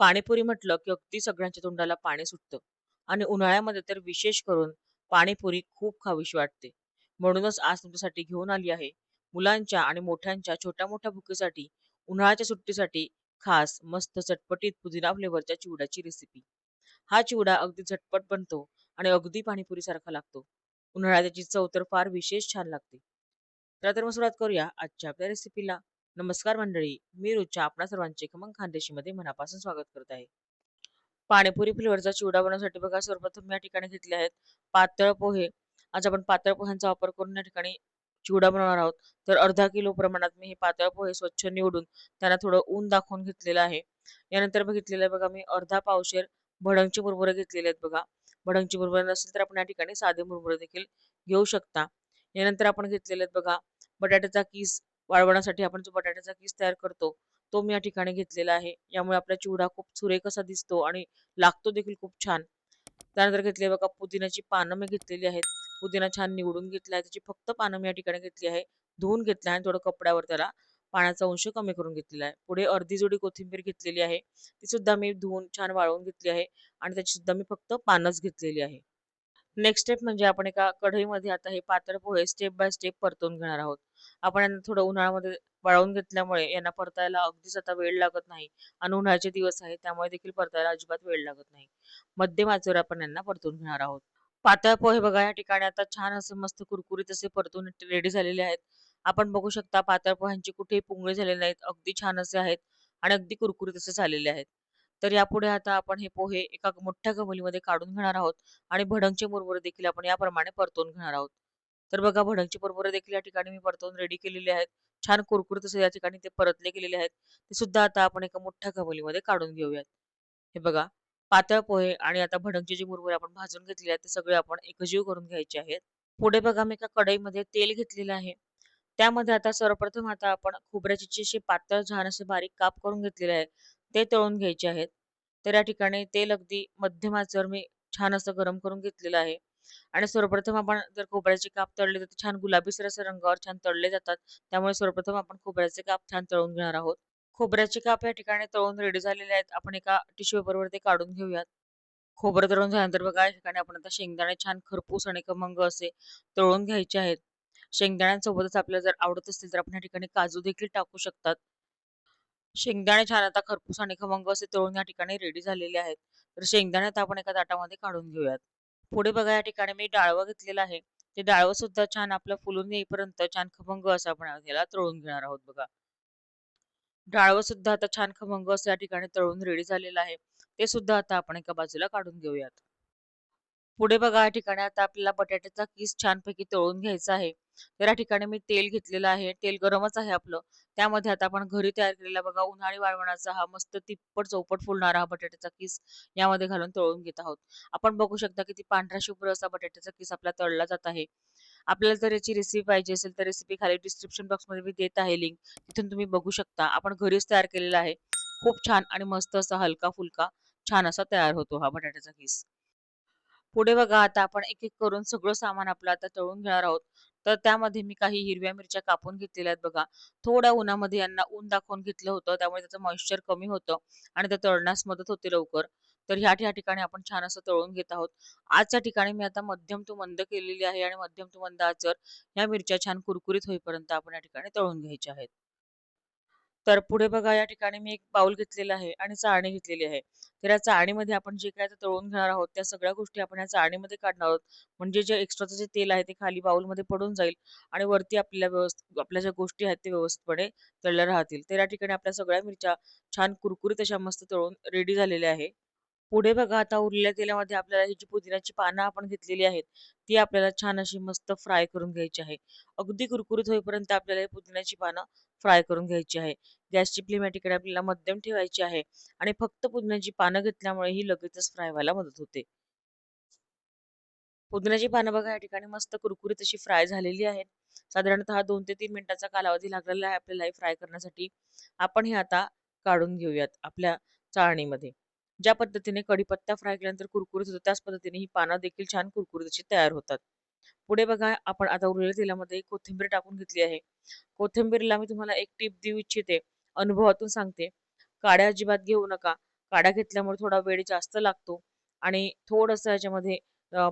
पाणीपुरी म्हटलं की अगदी सगळ्यांच्या तोंडाला पाणी सुटतं आणि उन्हाळ्यामध्ये तर विशेष करून पाणीपुरी खूप खावीशी वाटते. म्हणूनच आज तुमच्यासाठी घेऊन आली आहे मुलांच्या आणि मोठ्यांच्या छोट्या-मोठ्या भुकेसाठी उन्हाळ्याच्या सुट्टीसाठी खास मस्त चटपटीत पुदिना फ्लेवरच्या चिवड्याची रेसिपी. हा चिवडा अगदी झटपट बनतो आणि अगदी पाणीपुरी सारखा लागतो. उन्हाळ्यात त्याची चव तर फार विशेष छान लागते. तर मग सुरुवात करूया आजच्या आपल्या रेसिपीला. नमस्कार मंडळी, मी रुचा आपणा सर्वांचे खमंग खानदेशीमध्ये मनापासून स्वागत करत आहे. पाणीपुरी फ्लेवरचा चिवडा बनवण्यासाठी बघा सर्वप्रथम या ठिकाणी घेतले आहेत पातळ पोहे. आज आपण पातळ पोह्यांचा वापर करून या ठिकाणी चिवडा बनवणार आहोत. तर अर्धा किलो प्रमाणात मी हे पातळ पोहे स्वच्छ निवडून त्यांना थोडं ऊन दाखवून घेतलेलं आहे. यानंतर बघितलेलं आहे बघा मी अर्धा पावशेर भडंगची मुरमुरे घेतलेले आहेत बघा. भडंगची मुरमुरे नसेल तर आपण या ठिकाणी साधे मुरमुरे देखील घेऊ शकता. यानंतर आपण घेतलेले आहेत बघा बटाट्याचा किस वाळवण्यासाठी आपण जो बटाट्याचा किस तयार करतो तो मी या ठिकाणी घेतलेला आहे. यामुळे आपला चिवडा खूप सुरेख असा दिसतो आणि लागतो देखील खूप छान. त्यानंतर घेतले बघा पुदिन्याची पानं मी घेतलेली आहेत. पुदिना छान निवडून घेतला आहे. त्याची फक्त पानं मी या ठिकाणी घेतली आहे. धुवून घेतला आहे. थोडं कपड्यावर त्याला पाण्याचा अंश कमी करून घेतलेला आहे. पुढे अर्धी जोडी कोथिंबीर घेतलेली आहे. ती सुद्धा मी धुवून छान वाळवून घेतली आहे आणि त्याची सुद्धा मी फक्त पानच घेतलेली आहे. नेक्स्ट स्टेप म्हणजे आपण एका कढईमध्ये आता हे पातळ पोहे स्टेप बाय स्टेप परतून घेणार आहोत. आपण यांना थोडं उन्हाळ्यामध्ये वाळवून घेतल्यामुळे यांना परतायला अगदीच आता वेळ लागत नाही आणि उन्हाळ्याचे दिवस आहेत त्यामुळे देखील परतायला अजिबात वेळ लागत नाही. मध्यम आचेवर आपण यांना परतून घेणार आहोत. पातळ पोहे बघा या ठिकाणी आता छान असे मस्त कुरकुरीत असे परतून रेडी झालेले आहेत. आपण बघू शकता पातळ पोह्यांचे कुठेही पुंगळे झालेले नाहीत. अगदी छान असे आहेत आणि अगदी कुरकुरीत असे झालेले आहेत. तर यापुढे आता आपण हे पोहे एका मोठ्या कमलीमध्ये काढून घेणार आहोत आणि भडंगचे मुरमुरे देखील आपण याप्रमाणे परतून घेणार आहोत. तर बघा भडंगचे मुरमुरे देखील या ठिकाणी मी परतवून रेडी केलेले आहेत. छान कुरकुरीत असे या ठिकाणी ते परतले गेलेले आहेत. ते सुद्धा आता आपण एका मोठ्या कबलीमध्ये काढून घेऊयात. हे बघा पातळ पोहे आणि आता भडंगचे जे मुरमुरे आपण भाजून घेतलेले आहेत ते सगळे आपण एकजीव करून घ्यायचे आहेत. पुढे बघा मी एका कढईमध्ये तेल घेतलेलं आहे. त्यामध्ये आता सर्वप्रथम आता आपण खोबऱ्याचे असे पातळ छान असे बारीक काप करून घेतलेले आहे. ते तळून घ्यायचे आहेत. तर या ठिकाणी तेल अगदी मध्यमाचर मी छान असं गरम करून घेतलेलं आहे. आणि सर्वप्रथम आपण जर खोबऱ्याचे काप तळले तर छान गुलाबीसर असं रंगावर छान तळले जातात. त्यामुळे सर्वप्रथम आपण खोबऱ्याचे काप छान तळून घेणार आहोत. खोबऱ्याचे काप या ठिकाणी तळून रेडी झालेले आहेत. आपण एका टिश्यू पेपरवर ते काढून घेऊयात. खोबरं तळून झाल्यानंतर बघा या ठिकाणी आपण आता शेंगदाणे छान खरपूस आणि खमंग असे तळून घ्यायचे आहेत. शेंगदाण्यांसोबतच आपल्याला जर आवडत असतील तर आपण या ठिकाणी काजू देखील टाकू शकतात. शेंगदाणे छान आता खरपूस आणि खमंग असे तळून या ठिकाणी रेडी झालेले आहेत. तर शेंगदाणे आता आपण एका ताटामध्ये काढून घेऊयात. पुढे बघा या ठिकाणी मी डाळवं घेतलेलं आहे. ते डाळवं सुद्धा छान आपलं फुलून येईपर्यंत छान खमंग असं आपण याला तळून घेणार आहोत बघा. डाळवं सुद्धा आता छान खमंग असं या ठिकाणी तळून रेडी झालेलं आहे. ते सुद्धा आता आपण एका बाजूला काढून घेऊयात. पुढे बघा या ठिकाणी आता आपल्याला बटाट्याचा किस छानपैकी तळून घ्यायचा आहे. तर या ठिकाणी मी तेल घेतलेलं आहे. तेल गरमच आहे आपलं. त्यामध्ये आता आपण घरी तयार केलेला बघा उन्हाळी वाळवणाचा हा मस्त तिप्पट चौपट फुलणारा हा बटाट्याचा किस यामध्ये घालून तळून घेत आहोत. आपण बघू शकता किती पांढरा शुभ्र असा बटाट्याचा किस आपला तळला जात आहे. आपल्याला जर याची रेसिपी पाहिजे असेल तर रेसिपी खाली डिस्क्रिप्शन बॉक्समध्ये मी देत आहे लिंक. तिथून तुम्ही बघू शकता. आपण घरीच तयार केलेला आहे. खूप छान आणि मस्त असा हलका-फुलका छान असा तयार होतो हा बटाट्याचा किस. पुढे बघा आता आपण एक-एक करून सगळं सामान आपलं आता तळून घेणार आहोत. तर त्यामध्ये मी काही हिरव्या मिरच्या कापून घेतलेल्या आहेत बघा. थोड्या उन्हामध्ये यांना ऊन दाखवून घेतलं होतं. त्यामुळे त्याचं मॉइश्चर कमी होतं आणि ते तळण्यास मदत होते लवकर. तर ह्या ह्या ठिकाणी आपण छान असं तळून घेत आहोत. आजच्या ठिकाणी मी आता मध्यम तू मंद केलेली आहे आणि मध्यम तू मंद आचर ह्या मिरच्या छान कुरकुरीत होईपर्यंत आपण या ठिकाणी तळून घ्यायच्या आहेत. तर पुढे बघा या ठिकाणी मी एक बाउल घेतलेला आहे आणि चाळणी घेतलेली आहे. तर या चाळणीमध्ये आपण जे काही तळून घेणार आहोत त्या सगळ्या गोष्टी आपण या चाळणीमध्ये काढणार आहोत. म्हणजे जे एक्स्ट्राचं जे तेल आहे ते खाली बाउलमध्ये पडून जाईल आणि वरती आपल्या व्यवस्थित आपल्या ज्या गोष्टी आहेत ते व्यवस्थितपणे तळल्या राहतील. तर या ठिकाणी आपल्या सगळ्या मिरच्या छान कुरकुरीत अशा मस्त तळून रेडी झालेल्या आहे. पुढे बघा आता उरलेल्या तेलामध्ये आपल्याला ही जी पुदिन्याची पानं आपण घेतलेली आहेत, ती आपल्याला छान अशी मस्त फ्राय करून घ्यायची आहे. अगदी कुरकुरीत होईपर्यंत आपल्याला ही पुदिन्याची पानं फ्राय करून घ्यायची आहे. गॅसची फ्लेम या ठिकाणी आपल्याला मध्यम ठेवायची आहे आणि फक्त पुदिन्याची पानं घेतल्यामुळे ही लगेचच फ्राय व्हायला मदत होते. पुदिन्याची पानं बघा या ठिकाणी मस्त कुरकुरीत अशी फ्राय झालेली आहेत. साधारणतः दोन ते तीन मिनिटाचा कालावधी लागलेला आहे आपल्याला हे फ्राय करण्यासाठी. आपण हे आता काढून घेऊयात आपल्या चाळणीमध्ये. ज्या पद्धतीने कढीपत्ता फ्राय केल्यानंतर कुरकुरीत होतो त्याच पद्धतीने ही पानं देखील छान कुरकुरीत अशी तयार होतात. पुढे बघा आपण आता उरलेल्या तेलामध्ये कोथिंबीर टाकून घेतली आहे. कोथिंबीरला मी तुम्हाला एक टिप देऊ इच्छिते. अनुभवातून सांगते. काड्या अजिबात घेऊ नका. काड्या घेतल्यामुळे थोडा वेळ जास्त लागतो आणि थोडंसं याच्यामध्ये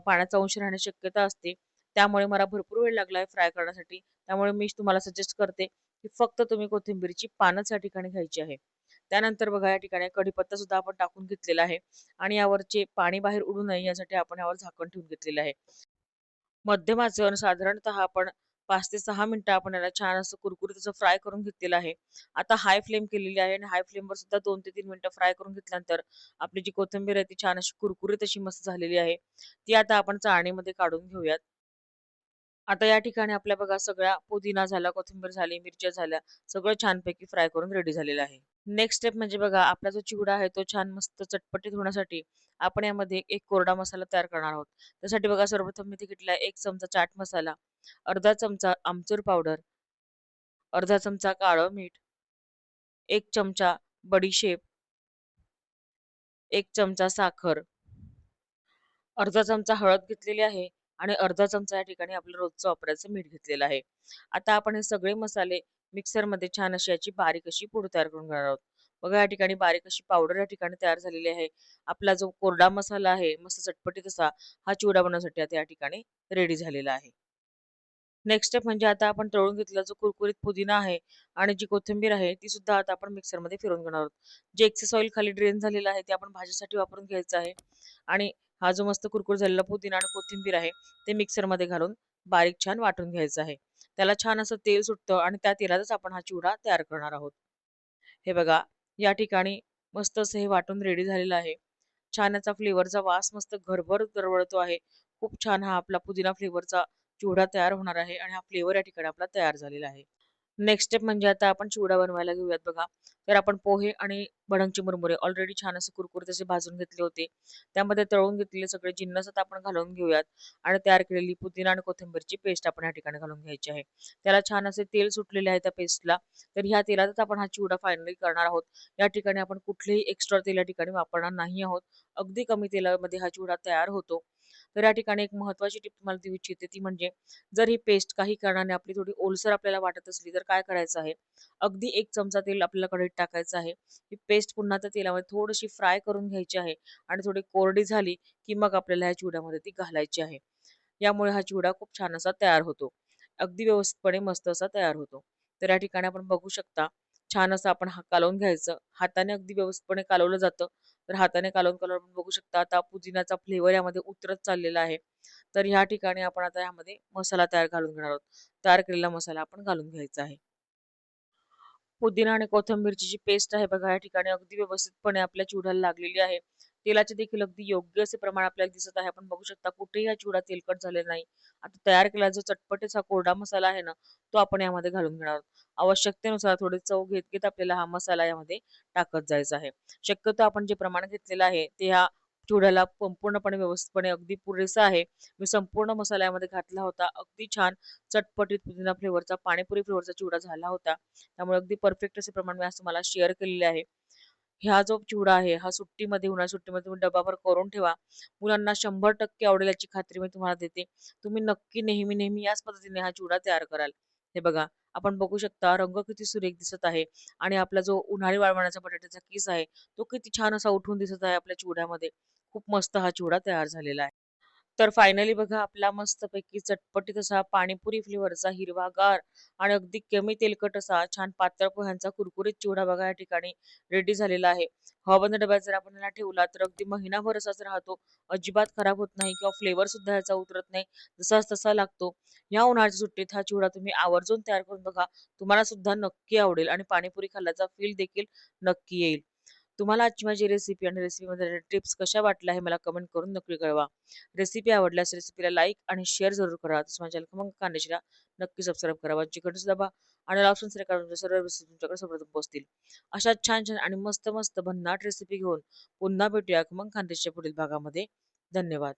पाण्याचा अंश राहण्याची शक्यता असते. त्यामुळे मला भरपूर वेळ लागला आहे फ्राय करण्यासाठी. त्यामुळे मी तुम्हाला सजेस्ट करते, की फक्त तुम्ही कोथिंबीरची पानच या ठिकाणी घ्यायची आहे. त्यानंतर बघा या ठिकाणी कढीपत्ता सुद्धा आपण टाकून घेतलेला आहे आणि यावरचे पाणी बाहेर उडू नये यासाठी आपण यावर झाकण ठेवून घेतलेलं आहे. मध्यम आचेवर साधारणतः आपण पाच ते सहा मिनिटं आपण याला छान असं कुरकुरीत असं फ्राय करून घेतलेलं आहे. आता हाय फ्लेम केलेली आहे आणि हाय फ्लेमवर सुद्धा दोन ते तीन मिनिटं फ्राय करून घेतल्यानंतर आपली जी कोथिंबीर आहे ती छान अशी कुरकुरीत अशी मस्त झालेली आहे. ती आता आपण चाळणीमध्ये काढून घेऊयात. आता या ठिकाणी आपल्या बघा सगळ्या पुदिना झाला, कोथिंबीर झाली, मिरच्या झाल्या, सगळं छानपैकी फ्राय करून रेडी झालेलं आहे. नेक्स्ट स्टेप म्हणजे बघा आपला जो चिवडा आहे तो छान मस्त चटपटीत होण्यासाठी आपण यामध्ये एक कोरडा मसाला तयार करणार आहोत. त्यासाठी बघा सर्वप्रथम मी ते घेतला एक चमचा चाट मसाला, अर्धा चमचा आमचूर पावडर, अर्धा चमचा काळं मीठ, एक चमचा बडीशेप, एक चमचा साखर, अर्धा चमचा हळद घेतलेली आहे आणि अर्धा चमचा या ठिकाणी आपलं रोजचं वापरायचं मीठ घेतलेलं आहे. आता आपण हे सगळे मसाले मिक्सरमध्ये छान अशी याची बारीक अशी पूड तयार करून घेणार आहोत. बघा या ठिकाणी बारीक अशी पावडर या ठिकाणी तयार झालेली आहे. आपला जो कोरडा मसाला आहे, मस्त चटपटीत असा हा चिवडा बनवण्यासाठी आता या ठिकाणी रेडी झालेला आहे. नेक्स्ट स्टेप म्हणजे आता आपण तळून घेतलेला जो कुरकुरीत पुदिना आहे आणि जी कोथिंबीर आहे ती सुद्धा आता आपण मिक्सरमध्ये फिरून घेणार आहोत. जे एक्सेस ऑइल खाली ड्रेन झालेलं आहे ते आपण भाजीसाठी वापरून घ्यायचं आहे आणि हा जो मस्त कुरकुर झालेला पुदिना आणि कोथिंबीर आहे ते मिक्सरमध्ये घालून बारीक छान वाटून घ्यायचं आहे. त्याला छान असं तेल सुटतं आणि त्या तेलातच आपण हा चिवडा तयार करणार आहोत. हे बघा या ठिकाणी मस्त असं हे वाटून रेडी झालेलं आहे. छान याचा फ्लेवरचा वास मस्त घरभर दरवळतो आहे. खूप छान हा आपला पुदिना फ्लेवरचा चिवडा तयार होणार आहे आणि हा फ्लेवर या ठिकाणी आपला तयार झालेला आहे. नेक्स्ट स्टेप म्हणजे आता आपण चिवडा बनवायला घेऊयात बघा. तर आपण पोहे आणि भडंगचे मुरमुरे ऑलरेडी छान असे कुरकुरीत असे भाजून घेतले होते. त्यामध्ये तळून घेतलेले सगळे जिन्नस आता आपण घालून घेऊयात आणि तयार केलेली पुदिना आणि कोथिंबीरची पेस्ट आपण या ठिकाणी घालून घ्यायची आहे. त्याला छान असे तेल सुटलेले आहे त्या पेस्टला. तर ह्या तेलातच आपण हा चिवडा फायनली करणार आहोत. या ठिकाणी आपण कुठलेही एक्स्ट्रा तेल या ठिकाणी वापरणार नाही आहोत. अगदी कमी तेलामध्ये हा चिवडा तयार होतो. तर या ठिकाणी एक महत्वाची टिप तुम्हाला देऊ इच्छिते ती म्हणजे जर ही पेस्ट काही कारणाने आपली थोडी ओलसर आपल्याला वाटत असली तर काय करायचं आहे, अगदी एक चमचा तेल आपल्याला कढईत टाकायचं आहे. ही पेस्ट पुन्हा त्या तेलामध्ये थोडीशी फ्राय करून घ्यायची आहे आणि थोडी कोरडी झाली, की मग आपल्याला ह्या चिवड्यामध्ये ती घालायची आहे. यामुळे हा चिवडा खूप छान असा तयार होतो. अगदी व्यवस्थितपणे मस्त असा तयार होतो. तर या ठिकाणी आपण बघू शकता, छान असं आपण हा कालवून घ्यायचं. हाताने अगदी व्यवस्थितपणे कालवलं जातं. तर हाताने कालवून-कालवून आपण बघू शकता आता पुदिन्याचा फ्लेवर यामध्ये उतरत चाललेला आहे. तर ह्या ठिकाणी आपण आता यामध्ये मसाला तयार घालून घेणार आहोत. तयार केलेला मसाला आपण घालून घ्यायचा आहे. पुदिना आणि कोथिंबीरची जी पेस्ट आहे बघा, या ठिकाणी अगदी व्यवस्थितपणे आपल्या चिवड्याला लागलेली आहे. तेलाचे देखील अगदी योग्य असे प्रमाण आपल्याला दिसत आहे. आपण बघू शकता कुठेही हा चिवडा तेलकट झालेला नाही. आता तयार केलेला जो चटपटीचा कोरडा मसाला आहे ना, तो आपण यामध्ये घालून घेणार आहोत. आवश्यकतेनुसार थोडी चव घेत-घेत आपल्याला हा मसाला यामध्ये टाकत जायचा आहे. शक्यतो आपण जे प्रमाण घेतलेलं आहे ते ह्या चिवड्याला संपूर्णपणे व्यवस्थितपणे अगदी पुरेसा आहे. मी संपूर्ण मसाला यामध्ये घातला होता. अगदी छान चटपटीत पुदिना फ्लेवरचा, पाणीपुरी फ्लेवरचा चिवडा झाला होता. त्यामुळे अगदी परफेक्ट असे प्रमाण मी आज तुम्हाला शेअर केलेले आहे. ह्या जो चिवडा आहे हा सुट्टीमध्ये, उन्हाळ्या सुट्टीमध्ये तुम्ही डबाभर करून ठेवा. मुलांना 100% आवडेल याची खात्री मी तुम्हाला देते. तुम्ही नक्की नेहमी-नेहमी याच पद्धतीने हा चिवडा तयार कराल. हे बघा, आपण बघू शकता रंग किती सुरेख दिसत आहे आणि आपला जो उन्हाळी वाळवण्याचा बटाट्याचा किस आहे, तो किती छान असा उठून दिसत आहे आपल्या चिवड्यामध्ये. खूप मस्त हा चिवडा तयार झालेला आहे. तर फायनली बघा आपला मस्तपैकी चटपटीत असा पाणीपुरी फ्लेवरचा हिरवागार आणि अगदी कमी तेलकट असा छान पातळ पोह्यांचा कुरकुरीत चिवडा बघा या ठिकाणी रेडी झालेला आहे. हवाबंद डब्यात जर आपण याला ठेवला तर अगदी महिनाभर असाच राहतो. अजिबात खराब होत नाही किंवा फ्लेवर सुद्धा याचा उतरत नाही. जसाच तसा लागतो. या उन्हाळ्याच्या सुट्टीत हा चिवडा तुम्ही आवर्जून तयार करून बघा. तुम्हाला सुद्धा नक्की आवडेल आणि पाणीपुरी खाल्ल्याचा फील देखील नक्की येईल. तुम्हाला आजची माझी रेसिपी आणि रेसिपीमध्ये टिप्स कशा वाटल्या हे मला कमेंट करून नक्की कळवा. रेसिपी आवडल्यास रेसिपीला लाईक आणि शेअर जरूर करा. तसं माझ्या चॅनल खमंग नक्की सबस्क्राईब करावा बाजूची दाबा आणि ऑल ऑप्शन सिलेक्ट सर्व रेसिपी तुमच्याकडे सर्वप्रथम पोहोचतील. अशा छान-छान आणि मस्त-मस्त भन्नाट रेसिपी घेऊन पुन्हा भेटूया खमंग खानदेशच्या पुढील भागामध्ये. धन्यवाद.